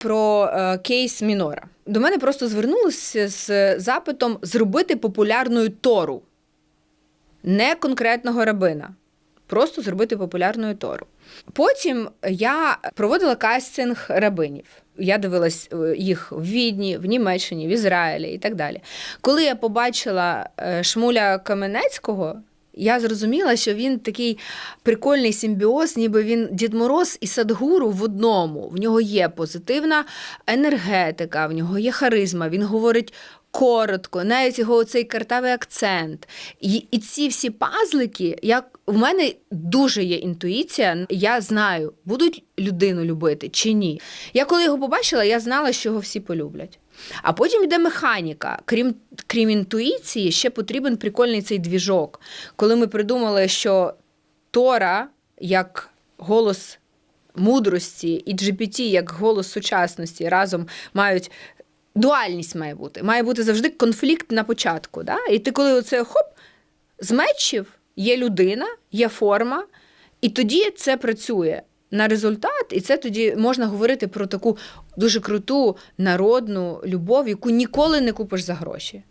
про е, кейс Мінора. До мене просто звернулися з запитом зробити популярною Тору, не конкретного рабина. Просто зробити популярною Тору. Потім я проводила кастинг рабинів. Я дивилась е, їх в Відні, в Німеччині, в Ізраїлі і так далі. Коли я побачила е, Шмуля Каменецького, я зрозуміла, що він такий прикольний симбіоз, ніби він Дід Мороз і Садгуру в одному. В нього є позитивна енергетика, в нього є харизма, він говорить коротко, навіть його цей картавий акцент. І, і ці всі пазлики, як в мене дуже є інтуїція, я знаю, будуть людину любити чи ні. Я коли його побачила, я знала, що його всі полюблять. А потім йде механіка. Крім, крім інтуїції, ще потрібен прикольний цей двіжок. Коли ми придумали, що Тора як голос мудрості і GPT як голос сучасності разом мають. Дуальність має бути. Має бути завжди конфлікт на початку. Да? І ти, коли оце хоп, змечив, є людина, є форма, і тоді це працює на результат, і це тоді можна говорити про таку дуже круту народну любов, яку ніколи не купиш за гроші.